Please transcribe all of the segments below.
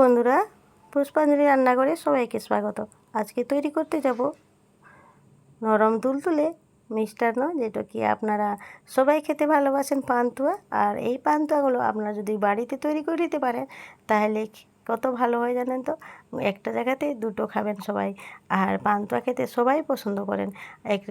বন্ধুরা, পুষ্পাঞ্জলি রান্না করে সবাইকে স্বাগত। আজকে তৈরি করতে যাব নরম তুলতুলে মিষ্টান্ন, যেটা কি আপনারা সবাই খেতে ভালোবাসেন পান্তুয়া। আর এই পান্তুয়াগুলো আপনারা যদি বাড়িতে তৈরি করে দিতে পারেন, তাহলে কত ভালো হয় জানেন তো? একটা জায়গাতে দুটো খাবেন সবাই। আর পান্তুয়া খেতে সবাই পছন্দ করেন। এক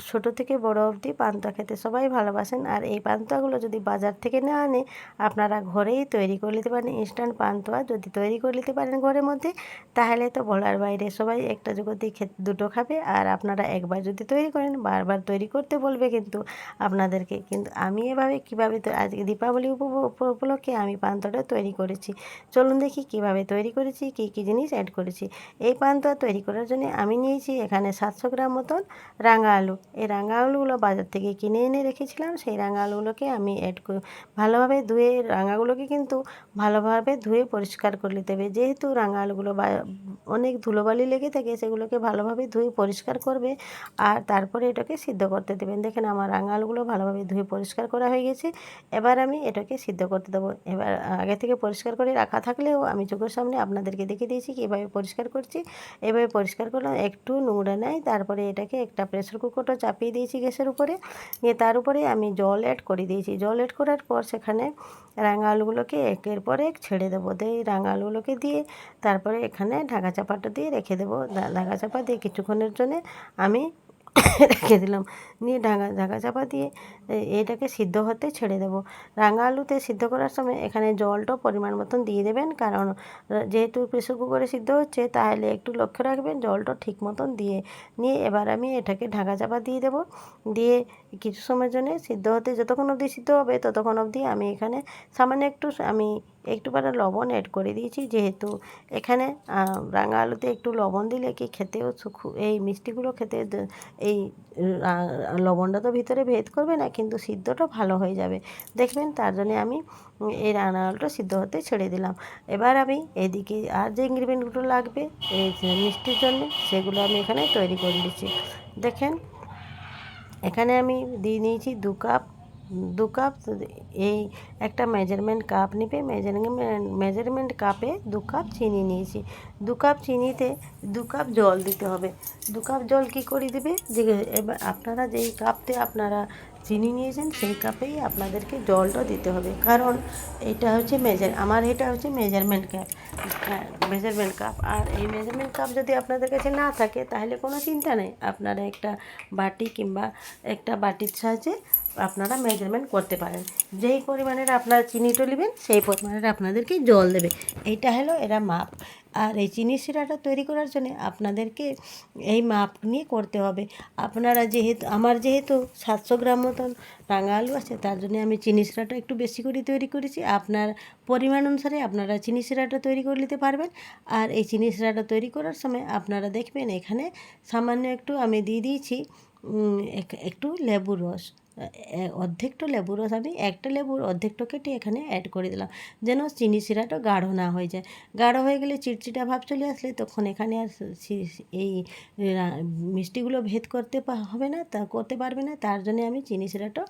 ছোট থেকে বড় অবধি পান্তুয়া খেতে সবাই ভালোবাসেন। আর এই পান্তুয়াগুলো যদি বাজার থেকে না আনে, আপনারা ঘরেই তৈরি করে নিতে পারেন ইনস্ট্যান্ট পান্তুয়া। যদি তৈরি করে নিতে পারেন ঘরের মধ্যে, তাহলে তো বলার বাইরে সবাই একটা জগতি খেতে, দুটো খাবে। আর আপনারা একবার যদি তৈরি করেন, বারবার তৈরি করতে বলবে কিন্তু আপনাদেরকে। কিন্তু আমি এভাবে কীভাবে আজকে দীপাবলি উপ- উপলক্ষে আমি পান্তুয়াটা তৈরি করেছি। চলুন দেখি কীভাবে তৈরি করেছি, কী কী জিনিস অ্যাড করেছি। এই পান্তুয়া তৈরি করার জন্য আমি নিয়েছি এখানে সাতশো গ্রাম মতন রাঙা আলু। এই রাঙা আলুগুলো বাজার থেকে কিনে এনে রেখেছিলাম, সেই রাঙা আলুগুলোকে আমি অ্যাড ভালোভাবে ধুয়ে রাঙাগুলোকে কিন্তু ভালোভাবে ধুয়ে পরিষ্কার করে নিতে হবে। যেহেতু রাঙা আলুগুলো অনেক ধুলোবালি লেগে থাকে, সেগুলোকে ভালোভাবে ধুয়ে পরিষ্কার করবে আর তারপরে এটাকে সিদ্ধ করতে দেবেন। দেখেন আমার রাঙা আলুগুলো ভালোভাবে ধুয়ে পরিষ্কার করা হয়ে গেছে। এবার আমি এটাকে সিদ্ধ করতে দেবো। এবার আগে থেকে পরিষ্কার করে রাখা থাকলেও আমি চোখের সামনে আপনাদেরকে দেখে দিয়েছি কীভাবে পরিষ্কার করছি। এভাবে পরিষ্কার করলাম, একটু নোংরা নেয় তারপরে এটাকে একটা প্রেসার কুকারটা চাপিয়ে দিয়েছি গ্যাসের উপরে। নিয়ে তার উপরে আমি জল অ্যাড করে দিয়েছি। জল অ্যাড করার পর সেখানে রাঙা আলুগুলোকে একের পর এক ছেড়ে দেবো। দিয়ে রাঙা আলুগুলোকে দিয়ে তারপরে এখানে ঢাকা চাপাটা দিয়ে রেখে দেবো। ঢাকা চাপা দিয়ে কিছুক্ষণের জন্যে আমি রেখে দিলাম নিয়ে ঢাকা ঢাকা চাপা দিয়ে এটাকে সিদ্ধ হতে ছেড়ে দেবো। রাঙা আলুতে সিদ্ধ করার সময় এখানে জলটাও পরিমাণ মতন দিয়ে দেবেন। কারণ যেহেতু প্রেসার কুকারে সিদ্ধ হচ্ছে, তাহলে একটু লক্ষ্য রাখবেন জলটা ঠিক মতন দিয়ে, নিয়ে এবার আমি এটাকে ঢাকা চাপা দিয়ে দেবো। দিয়ে কিছু সময়ের জন্য সিদ্ধ হতে যতক্ষণ অবধি সিদ্ধ হবে, ততক্ষণ অবধি আমি এখানে সামান্য একটু, আমি একটু পারা লবণ অ্যাড করে দিয়েছি। যেহেতু এখানে রাঙা আলুতে একটু লবণ দিলে কি খেতেও এই মিষ্টিগুলো খেতে এই লবণটা তো ভিতরে ভেদ করবে না, কিন্তু সিদ্ধটা ভালো হয়ে যাবে। দেখবেন তার জন্য আমি এই রাঙা আলুটা সিদ্ধ হতে ছেড়ে দিলাম। এবার আমি এদিকে আর যে ইনগ্রিডিয়েন্টগুলো লাগবে, এই মিষ্টির জন্য, সেগুলো আমি এখানে তৈরি করে দিচ্ছি। দেখেন, এখানে আমি দিয়ে নিয়েছি দু কাপ দু কাপ এই একটা মেজারমেন্ট কাপ নিবে মেজার মেজারমেন্ট কাপে দু কাপ চিনি নিয়েছি। দু কাপ চিনিতে দু কাপ জল দিতে হবে। দু কাপ জল কি করে দিবে? যে এবার আপনারা যেই কাপতে আপনারা চিনি নিয়েছেন সেই কাপেই আপনাদেরকে জলটা দিতে হবে। কারণ এটা হচ্ছে মেজার আমার এটা হচ্ছে মেজারমেন্ট ক্যাপ মেজারমেন্ট কাপ আর এই মেজারমেন্ট কাপ যদি আপনাদের কাছে না থাকে, তাহলে কোনো চিন্তা নেই। আপনারা একটা বাটি কিংবা একটা বাটির সাহায্যে আপনারা মেজারমেন্ট করতে পারেন। যেই পরিমাণের আপনারা চিনিটা নেবেন সেই পরিমাণের আপনাদেরকে জল দেবে। এইটা হলো এরা মাপ। আর এই চিনি শিরাটা তৈরি করার জন্য আপনাদেরকে এই মাপ নিয়ে করতে হবে। আপনারা যেহেতু, আমার যেহেতু সাতশো গ্রাম মতন রাঙা আলু আছে, তার জন্য আমি চিনি শিরাটা একটু বেশি করে তৈরি করেছি। আপনার পরিমাণ অনুসারে আপনারা চিনি শিরাটা তৈরি করে নিতে পারবেন। আর এই চিনি শিরাটা তৈরি করার সময় আপনারা দেখবেন এখানে সামান্য একটু আমি দিয়ে দিয়েছি এক- একটু লেবুর রস। অর্ধেকটা লেবুর রস আমি একটা লেবুর অর্ধেকটা কেটে এখানে অ্যাড করে দিলাম। যেন চিনি শিরাটা গাঢ় না হয়ে যায়। গাঢ় হয়ে গেলে চিটচিটা ভাব চলে আসলে তখন এখানে আর এই মিষ্টিগুলো ভেদ করতে হবে না, তা করতে পারবে না। তার জন্য আমি চিনি শিরাটা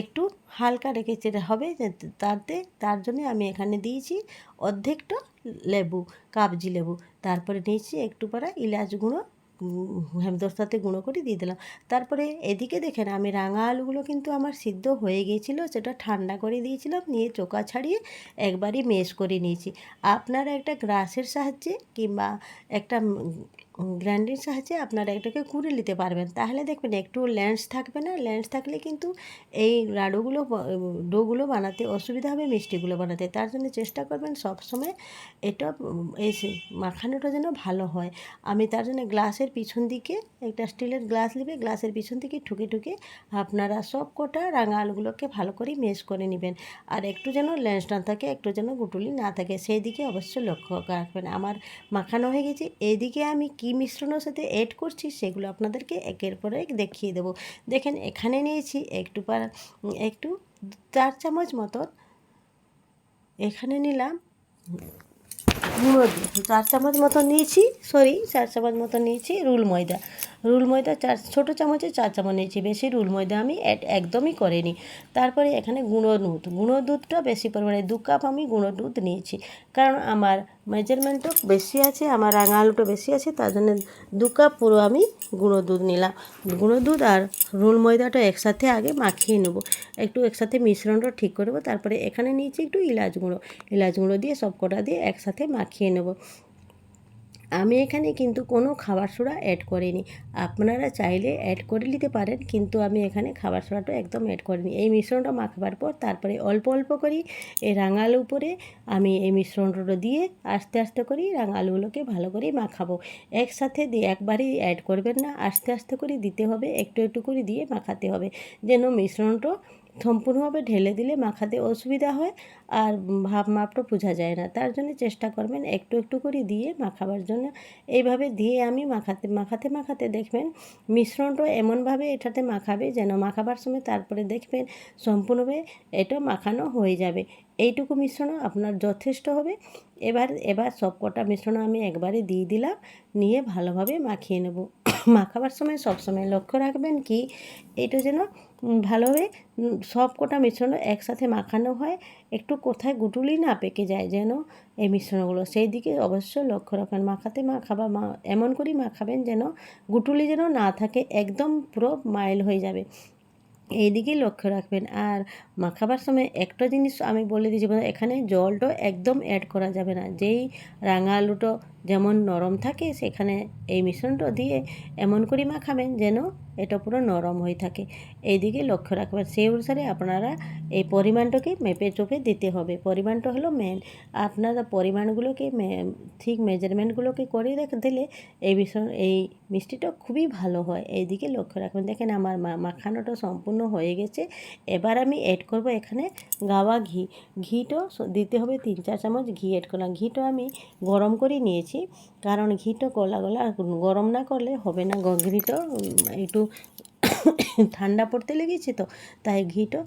একটু হালকা রেখেছি হবে তাতে, তার জন্য আমি এখানে দিয়েছি অর্ধেকটা লেবু, কাবজি লেবু। তারপরে নিয়েছি একটু পরে ইলাচ গুঁড়ো হেমদস্তাতে গুঁড়ো করে দিয়ে দিলাম। তারপরে এদিকে দেখেন আমি রাঙা আলুগুলো কিন্তু আমার সিদ্ধ হয়ে গিয়েছিল, সেটা ঠান্ডা করে দিয়েছিলাম, নিয়ে চোকা ছাড়িয়ে একবারই মেশ করে নিয়েছি। আপনারা একটা গ্রাসের সাহায্যে কিংবা একটা গ্রাইন্ডের সাহায্যে আপনারা এটাকে কুড়ে নিতে পারবেন। তাহলে দেখবেন একটু ল্যান্স থাকবে না। ল্যান্স থাকলে কিন্তু এই লাডুগুলো ডোগুলো বানাতে অসুবিধা হবে, মিষ্টিগুলো বানাতে। তার জন্য চেষ্টা করবেন সবসময় এটা, এই মাখানোটা যেন ভালো হয়। আমি তার জন্য গ্লাসের পিছন দিকে একটা স্টিলের গ্লাস নেবে। গ্লাসের পিছন দিকে ঠুকে ঠুকে আপনারা সব কটা রাঙা আলুগুলোকে ভালো করে মেশ করে নেবেন। আর একটু যেন লেন্স না থাকে, একটু যেন গুটুলি না থাকে, সেই দিকে অবশ্যই লক্ষ্য রাখবেন। আমার মাখানো হয়ে গেছে। এইদিকে আমি কি মিশ্রণের সাথে এড করছি সেগুলো আপনাদেরকে একের পর এক দেখিয়ে দেবো। দেখেন, এখানে নিয়েছি একটু পা- একটু চার চামচ মতন, এখানে নিলাম গুঁড়ো চার চামচ মতো নিয়েছি সরি চার চামচ মতো নিয়েছি রুল ময়দা। রুল ময়দা চার, ছোটো চামচে চার চামচ নিয়েছি, বেশি রুল ময়দা আমি অ্যাড একদমই করিনি। তারপরে এখানে গুঁড়ো দুধ, গুঁড়ো দুধটা বেশি পরিমাণে, দু কাপ আমি গুঁড়ো দুধ নিয়েছি। কারণ আমার মেজারমেন্টও বেশি আছে, আমার রাঙা আলুটা বেশি আছে, তার জন্য দু কাপ পুরো আমি গুঁড়ো দুধ নিলাম। গুঁড়ো দুধ আর রোল ময়দাটা একসাথে আগে মাখিয়ে নেব। একটু একসাথে মিশ্রণটা ঠিক করে নেব, তারপরে এখানে নিয়েছি একটু ইলাচ গুঁড়ো। ইলাচ গুঁড়ো দিয়ে সব কটা দিয়ে একসাথে মাখিয়ে নেব। আমি এখানে কিন্তু কোনো খাবার সোডা অ্যাড করিনি। আপনারা চাইলে অ্যাড করে নিতে পারেন, কিন্তু আমি এখানে খাবার সোডাটা একদম অ্যাড করিনি। এই মিশ্রণটা মাখবার পর তারপরে অল্প অল্প করি, এই রাঙালু উপরে আমি এই মিশ্রণটা দিয়ে আস্তে আস্তে করি, রাঙালুগুলোকে ভালো করে মাখাবো। একসাথে দিয়ে একবারই অ্যাড করবেন না, আস্তে আস্তে করে দিতে হবে, একটু একটু করে দিয়ে মাখাতে হবে। যেন মিশ্রণটা সম্পূর্ণভাবে ঢেলে দিলে মাখাতে অসুবিধা হয় আর ভাব মাপটা বোঝা যায় না। তার জন্য চেষ্টা করবেন একটু একটু করে দিয়ে মাখাবার জন্য। এইভাবে দিয়ে আমি মাখাতে মাখাতে মাখাতে দেখবেন মিশ্রণটা এমনভাবে এটাতে মাখাবে যেন মাখাবার সময় তারপরে দেখবেন সম্পূর্ণভাবে এটা মাখানো হয়ে যাবে। এইটুকু মিশ্রণ আপনার যথেষ্ট হবে। এবার এবার সব কটা মিশ্রণ আমি একবারে দিয়ে দিলাম, নিয়ে ভালোভাবে মাখিয়ে নেব। মাখাবার সময় সব সময় লক্ষ্য রাখবেন কি, এটা যেন ভালোভাবে সব কটা মিশ্রণ একসাথে মাখানো হয়। একটু কোথায় গুটুলি না পেকে যায় যেন এই মিশ্রণগুলো। সেই দিকে অবশ্যই লক্ষ্য রাখবেন, মাখাতে মাখাবা মা, এমন করেই মাখাবেন যেন গুটুলি যেন না থাকে, একদম পুরো মাইল হয়ে যাবে। এই দিকে লক্ষ্য রাখবেন। আর মাখাবার সময় একটা জিনিস আমি বলে দিয়েছি এখানে জলটা একদম অ্যাড করা যাবে না। যেই রাঙা আলুটো যেমন নরম থাকে, সেখানে এই মিশ্রণটা দিয়ে এমন করে মাখাবেন যেন এটা পুরো নরম হয়ে থাকে। এই দিকে লক্ষ্য রাখবেন, সেই অনুসারে আপনারা এই পরিমাণটাকে মেপে চোপে দিতে হবে। পরিমাণটা হলো মেন আপনারা পরিমাণগুলোকে ঠিক মেজারমেন্টগুলোকে করে রেখে দিলে এই মিশ্রণ, এই মিষ্টিটা খুবই ভালো হয়। এই দিকে লক্ষ্য রাখবেন, দেখেন আমার মাখানোটা সম্পূর্ণ হয়ে গেছে। এবার আমি অ্যাড করব এখানে গাওয়া ঘি। ঘিটা দিতে হবে তিন, চার চামচ ঘি অ্যাড করলাম। ঘিটা আমি গরম করে নিয়েছি। কারণ ঘিটা গলা গলা গরম না করলে হবে না। ঘিটা একটু ঠান্ডা পড়তে লেগেছে তো, তাই ঘিটা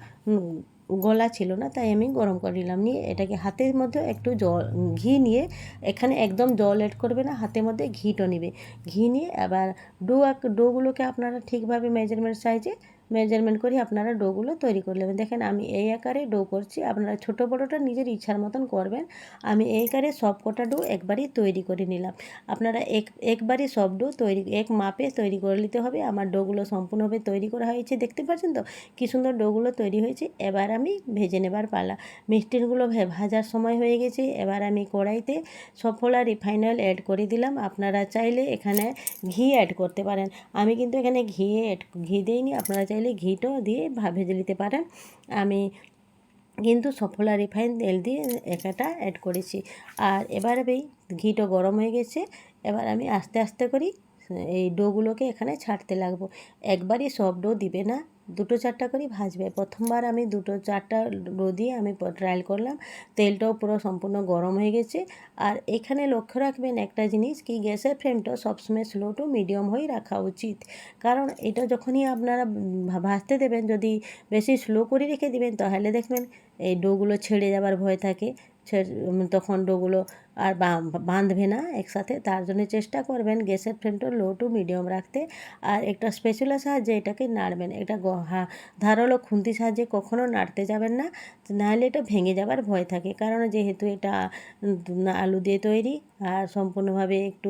গলা ছিল না, তাই আমি গরম করে নিলাম। নিয়ে এটাকে হাতের মধ্যে একটু জল ঘি নিয়ে, এখানে একদম জল এড করবে না, হাতের মধ্যে ঘিটা নেবে। ঘি নিয়ে আবার ডো ডোগুলোকে আপনারা ঠিকভাবে মেজারমেন্ট সাইজে মেজারমেন্ট করে, আপনারা ডোগুলো তৈরি করে নেবেন। দেখেন, আমি এই আকারে ডো করছি, আপনারা ছোটো বড়োটা নিজের ইচ্ছার মতন করবেন। আমি এই আকারে সব কটা ডো একবারই তৈরি করে নিলাম। আপনারা এক, একবারই সব ডো তৈরি, এক মাপে তৈরি করে নিতে হবে। আমার ডোগুলো সম্পূর্ণভাবে তৈরি করা হয়েছে, দেখতে পাচ্ছেন তো? কী সুন্দর ডোগুলো তৈরি হয়েছে। এবার আমি ভেজে নেবার পালা। মিষ্টিগুলো ভাজার সময় হয়ে গেছে। এবার আমি কড়াইতে সফলা রিফাইন অয়েল অ্যাড করে দিলাম। আপনারা চাইলে এখানে ঘি অ্যাড করতে পারেন। আমি কিন্তু এখানে ঘি অ্যাড ঘি দিইনি। আপনারা চাইলে চাইলে ঘিটাও দিয়ে ভেজে নিতে পারেন। আমি কিন্তু সফলা রিফাইন তেল দিয়ে একাটা অ্যাড করেছি। আর এবার এই ঘিটা গরম হয়ে গেছে, এবার আমি আস্তে আস্তে করি, এই ডোগুলোকে এখানে ছাড়তে লাগবো। একবারই সব ডো দিবে না। দুটো চারটা করে ভাজবে। প্রথমবার আমি দুটো চারটা দিয়ে আমি ট্রায়াল করলাম। তেলটাও পুরো সম্পূর্ণ গরম হয়ে গেছে। আর এখানে লক্ষ্য রাখবেন একটা জিনিস কি, গ্যাসের ফ্লেমটা সবসময় স্লো টু মিডিয়াম হয়ে রাখা উচিত। কারণ এটা যখনই আপনারা ভাজতে দেবেন, যদি বেশি স্লো করে রেখে দিবেন, তাহলে দেখবেন এই ডোগুলো ছেড়ে যাবার ভয় থাকে। তখন ডোগুলো আর বাঁধবে না একসাথে। তার জন্য চেষ্টা করবেন গ্যাসের ফ্লেমটা লো টু মিডিয়াম রাখতে। আর একটা স্পেশালের সাহায্যে এটাকে নাড়বেন। এটা ধারালো খুন্তি সাহায্যে কখনও নাড়তে যাবেন না। নাহলে এটা ভেঙে যাবার ভয় থাকে। কারণ যেহেতু এটা আলু দিয়ে তৈরি আর সম্পূর্ণভাবে একটু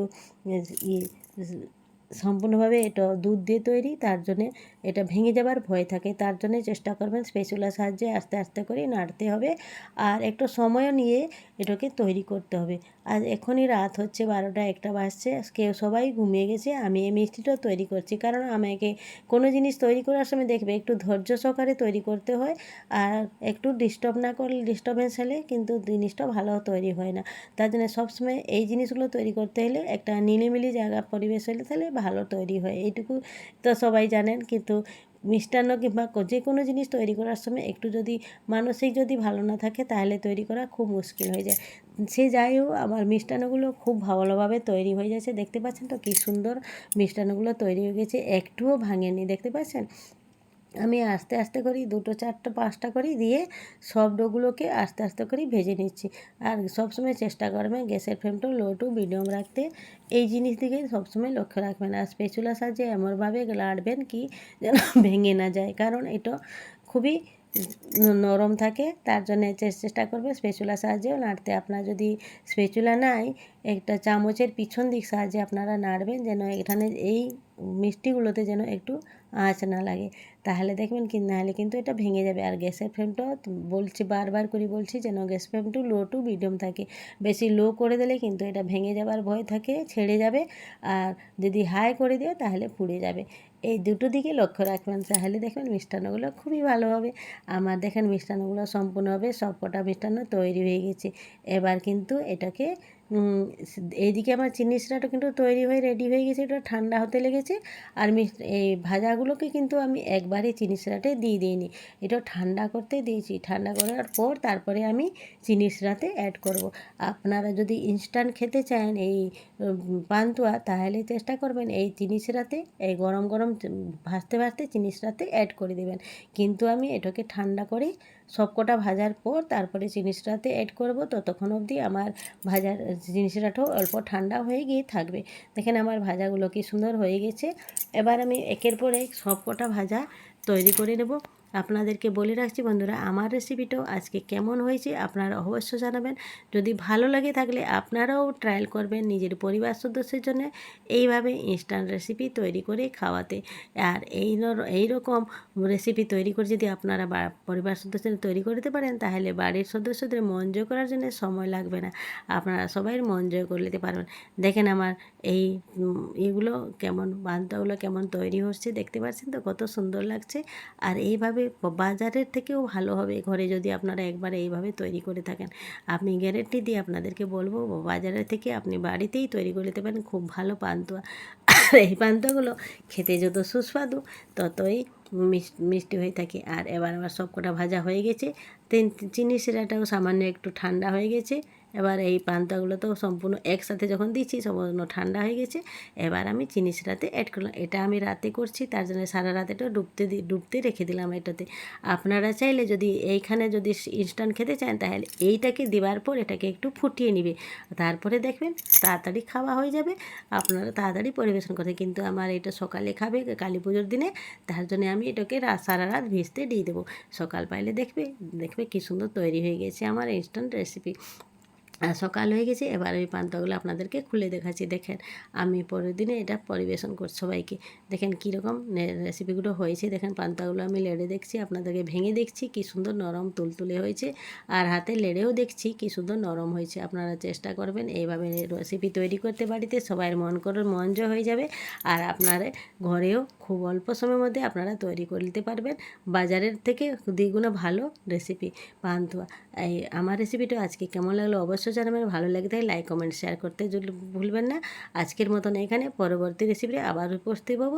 সম্পূর্ণভাবে এটা দুধ দিয়ে তৈরি, তার জন্যে এটা ভেঙে যাবার ভয় থাকে। তার জন্য চেষ্টা করবেন স্পেচুলার সাহায্যে আস্তে আস্তে করে নাড়তে হবে আর একটু সময়ও নিয়ে এটাকে তৈরি করতে হবে। আর এখনই রাত হচ্ছে বারোটা, একটা বাজছে, কেউ সবাই ঘুমিয়ে গেছে, আমি এই মিষ্টিটাও তৈরি করছি। কারণ আমাকে কোনো জিনিস তৈরি করার সময় দেখবে একটু ধৈর্য সহকারে তৈরি করতে হয় আর একটু ডিস্টার্ব না করলে ডিস্টার্বেন্স হলে কিন্তু জিনিসটা ভালো তৈরি হয় না। তার জন্য সবসময় এই জিনিসগুলো তৈরি করতে হলে একটা নিলিমিলি জায়গা পরিবেশ হলে তাহলে ভালো তৈরি হয়। এইটুকু তো সবাই জানেন, কিন্তু মিষ্টান্ন কিংবা যে কোনো জিনিস তৈরি করার সময় একটু যদি মানসিক যদি ভালো না থাকে, তাহলে তৈরি করা খুব মুশকিল হয়ে যায়। সে যাই হোক, আমার মিষ্টান্নগুলো খুব ভালোভাবে তৈরি হয়ে যাচ্ছে। দেখতে পাচ্ছেন তো কী সুন্দর মিষ্টান্নগুলো তৈরি হয়ে গেছে। একটুও ভাঙেনি, দেখতে পাচ্ছেন? আমি আস্তে আস্তে করি, দুটো চারটা, পাঁচটা করি, দিয়ে সব ডোগুলোকে আস্তে আস্তে করে ভেজে নিচ্ছি। আর সবসময় চেষ্টা করবেন গ্যাসের ফ্লেমটা লো টু মিডিয়াম রাখতে। এই জিনিস দিকে সবসময় লক্ষ্য রাখবেন। আর স্পেচুলার সাহায্যে এমনভাবে লাড়বেন কি যেন ভেঙে না যায়, কারণ এটা খুবই নরম থাকে। তার জন্য চেষ্টা করবে স্পেচুলার সাহায্যেও নাড়তে। আপনার যদি স্পেচুলা নাই, একটা চামচের পিছন দিক সাহায্যে আপনারা নাড়বেন যেন এখানে এই মিষ্টিগুলোতে যেন একটু আঁচ না লাগে। তাহলে দেখবেন কি, নাহলে কিন্তু এটা ভেঙে যাবে। আর গ্যাসের ফ্লেমটাও বলছি, বারবার করে বলছি যেন gas flame to low to medium থাকে। বেশি লো করে দিলে কিন্তু এটা ভেঙে যাবার ভয় থাকে, ছেড়ে যাবে। আর যদি হাই করে দিও তাহলে পুড়ে যাবে। এই দুটো দিকে লক্ষ্য রাখবেন তাহলে দেখবেন মিষ্টান্নগুলো খুবই ভালো হবে আমার দেখেন মিষ্টান্নগুলো সম্পূর্ণভাবে সব কটা মিষ্টান্ন তৈরি হয়ে গেছে। এবার কিন্তু এটাকে এইদিকে আমার চিনি শিরাটা কিন্তু তৈরি হয়ে রেডি হয়ে গেছে, এটা ঠান্ডা হতে লেগেছে। আর এই ভাজাগুলোকে কিন্তু আমি একবারে চিনি শিরাতে দিয়ে দিইনি। এটা ঠান্ডা করতে দিয়েছি। ঠান্ডা করার পর তারপরে আমি চিনি শিরাতে অ্যাড করব। আপনারা যদি ইনস্ট্যান্ট খেতে চান এই পান্তুয়া, তাহলে চেষ্টা করবেন এই চিনি শিরাতে এই গরম গরম ভাজতে ভাজতে জিনিসটাতে অ্যাড করে দেবেন। কিন্তু আমি এটাকে ঠান্ডা করে সবকটা ভাজার পর তারপরে জিনিসটাতে অ্যাড করব, ততক্ষণ অবধি আমার ভাজার জিনিসটাও অল্প ঠান্ডা হয়ে গিয়ে থাকবে। দেখেন আমার ভাজাগুলো কি সুন্দর হয়ে গেছে। এবার আমি একের পর এক সবকটা ভাজা তৈরি করে নেব। আপনাদেরকে বলে রাখছি বন্ধুরা, আমার রেসিপিটাও আজকে কেমন হয়েছে আপনারা অবশ্য জানাবেন। যদি ভালো লাগে থাকলে আপনারাও ট্রায়াল করবেন নিজের পরিবার সদস্যের জন্য এইভাবে ইনস্ট্যান্ট রেসিপি তৈরি করে খাওয়াতে। আর এই এই রকম রেসিপি তৈরি করে যদি আপনারা পরিবার সদস্যদের তৈরি করতে পারেন, তাহলে বাড়ির সদস্যদের মন জয় করার জন্য সময় লাগবে না। আপনারা সবাই মন জয় করে নিতে পারবেন। দেখেন আমার এই এগুলো কেমন, বান্তাগুলো কেমন তৈরি হচ্ছে, দেখতে পাচ্ছেন তো? কত সুন্দর লাগছে। আর এইভাবে বাজারের থেকেও ভালো হবে। ঘরে যদি আপনারা একবার এইভাবে তৈরি করে থাকেন, আমি গ্যারেন্টি দিয়ে আপনাদেরকে বলব বাজারের থেকে আপনি বাড়িতেই তৈরি করে পারেন খুব ভালো পান্তুয়া। আর এই পান্তুয়াগুলো খেতে যত সুস্বাদু, ততই মিষ্টি হয়ে থাকে। আর এবার আমার সবকটা ভাজা হয়ে গেছে। তিন চিনি শিরাটাও সামান্য একটু ঠান্ডা হয়ে গেছে। এবার এই পান্তাগুলো তো সম্পূর্ণ একসাথে যখন দিচ্ছি, সম্পূর্ণ ঠান্ডা হয়ে গেছে, এবার আমি চিনি শিরাতে অ্যাড করলাম। এটা আমি রাতে করছি, তার জন্য সারা রাত এটা ডুবতে ডুবতে রেখে দিলাম এটাতে। আপনারা চাইলে যদি এইখানে যদি ইনস্ট্যান্ট খেতে চান, তাহলে এইটাকে দেওয়ার পর এটাকে একটু ফুটিয়ে নিবে। তারপরে দেখবেন তাড়াতাড়ি খাওয়া হয়ে যাবে, আপনারা তাড়াতাড়ি পরিবেশন করে। কিন্তু আমার এটা সকালে খাবে কালী পুজোর দিনে, তার জন্য আমি এটাকে সারা রাত ভিজতে দিয়ে দেবো। সকাল পাইলে দেখবে দেখবে কী সুন্দর তৈরি হয়ে গেছে আমার ইনস্ট্যান্ট রেসিপি সকাল হয়ে গেছে। এবার ওই পান্তাগুলো আপনাদেরকে খুলে দেখাচ্ছি। দেখেন, আমি পরের দিনে এটা পরিবেশন করছি সবাইকে। দেখেন কীরকম রেসিপিগুলো হয়েছে। দেখেন, পান্তাগুলো আমি লেড়ে দেখছি, আপনাদেরকে ভেঙে দেখছি, কি সুন্দর নরম তুলতুলে হয়েছে। আর হাতে লেড়েও দেখছি, কি সুন্দর নরম হয়েছে। আপনারা চেষ্টা করবেন এইভাবে রেসিপি তৈরি করতে বাড়িতে। সবাই মন করে মন জয় হয়ে যাবে। আর আপনারা ঘরেও খুব অল্প সময়ের মধ্যে আপনারা তৈরি করতে পারবেন। বাজারের থেকে দ্বিগুণ ভালো রেসিপি পান্তুয়া। এই, আমার রেসিপিটা আজকে কেমন লাগল অবশ্যই জানাবেন ভালো লাগে, তাই লাইক কমেন্ট শেয়ার করতে ভুলবেন না। আজকের মতন এখানে, পরবর্তী রেসিপি আবার উপস্থিত হব।